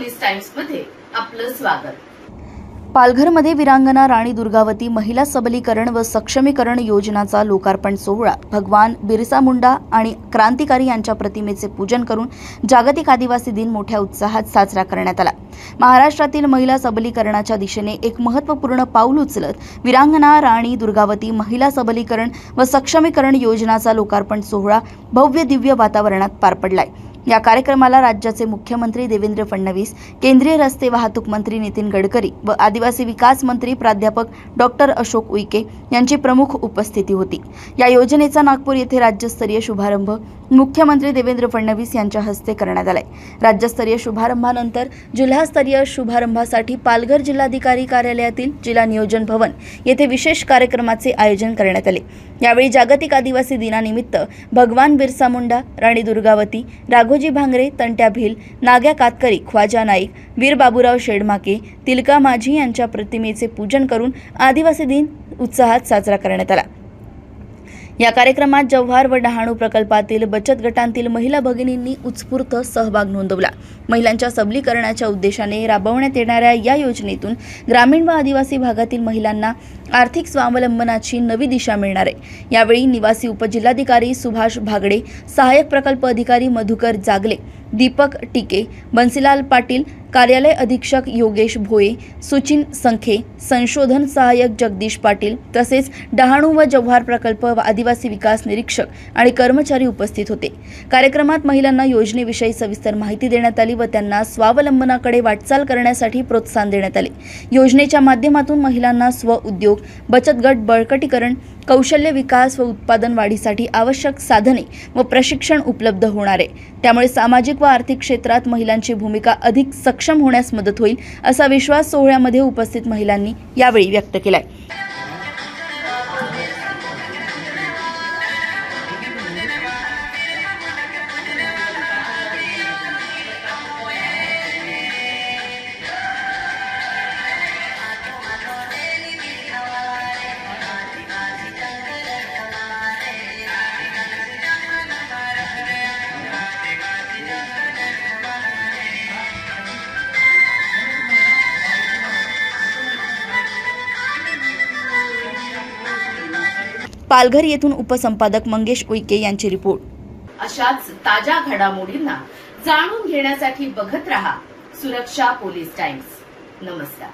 टाइम्समध्ये आपलं स्वागत. पालघरमध्ये विरांगना राणी दुर्गावती महिला सबलीकरण व सक्षमीकरण योजनाचा लोकार्पण सोहळा. भगवान बिरसा मुंडा आणि क्रांतिकारी यांच्या प्रतिमेचे पूजन करून जागतिक आदिवासी दिन मोठ्या उत्साहात साजरा करण्यात आला. महाराष्ट्रातील महिला सबलीकरणाच्या दिशेने एक महत्त्वपूर्ण पाऊल उचलत विरांगना राणी दुर्गावती महिला सबलीकरण व सक्षमीकरण योजनाचा लोकार्पण सोहळा भव्य दिव्य वातावरणात पार पडलाय. या कार्यक्रमाला राज्याचे मुख्यमंत्री देवेंद्र फडणवीस केंद्रीय रस्ते वाहतूक मंत्री नितीन गडकरी व आदिवासी विकास मंत्री प्राध्यापक डॉक्टर अशोक उईके यांची प्रमुख उपस्थिती होती. या योजनेचा नागपूर येथे राज्यस्तरीय शुभारंभ मुख्यमंत्री देवेंद्र फडणवीस यांच्या हस्ते करण्यात आलाय. राज्यस्तरीय शुभारंभानंतर जिल्हास्तरीय शुभारंभासाठी पालघर जिल्हाधिकारी कार्यालयातील जिल्हा नियोजन भवन येथे विशेष कार्यक्रमाचे आयोजन करण्यात आले. यावेळी जागतिक आदिवासी दिनानिमित्त भगवान बिरसा मुंडा राणी दुर्गावती राघोजी भांगरे तंट्या भिल नाग्या कातकरी ख्वाजा नाईक वीर बाबूराव शेडमाके तिलका माझी यांच्या प्रतिमेचे पूजन करून आदिवासी दिन उत्साहात साजरा करण्यात आला. या कार्यक्रमात जव्हार व डहाणू प्रकल्पातील बचत गटांतील महिला भगिनींनी उत्स्फूर्त सहभाग नोंदवला. महिलांच्या सबलीकरणाच्या उद्देशाने राबवण्यात येणाऱ्या या योजनेतून ग्रामीण व आदिवासी भागातील महिलांना आर्थिक स्वावलंबनाची नवी दिशा मिळणार आहे. यावेळी निवासी उपजिल्हाधिकारी सुभाष भागडे सहाय्यक प्रकल्प अधिकारी मधुकर जागले दीपक टिके बन्सीलाल पाटील कार्यालय अधीक्षक योगेश भोये सुचिन संखे संशोधन सहाय्यक जगदीश पाटील तसेच डहाणू व जव्हार प्रकल्प व आदिवासी विकास निरीक्षक आणि कर्मचारी उपस्थित होते. कार्यक्रमात महिलांना योजनेविषयी सविस्तर माहिती देण्यात आली व त्यांना स्वावलंबनाकडे वाटचाल करण्यासाठी प्रोत्साहन देण्यात आले. योजनेच्या माध्यमातून महिलांना स्वउद्योग बचत गट बळकटीकरण कौशल्य विकास व उत्पादन वाढीसाठी आवश्यक साधने व प्रशिक्षण उपलब्ध होणार आहे. त्यामुळे सामाजिक व आर्थिक क्षेत्रात महिलांची भूमिका अधिक सक्षम होण्यास मदत होईल असा विश्वास सोहळ्यामध्ये उपस्थित महिलांनी यावेळी व्यक्त केलाय. पालघर येथून उपसंपादक मंगेश उईके यांची रिपोर्ट. अशाच ताज्या घडामोडींना जाणून घेण्यासाठी बघत रहा सुरक्षा पोलीस टाइम्स. नमस्कार.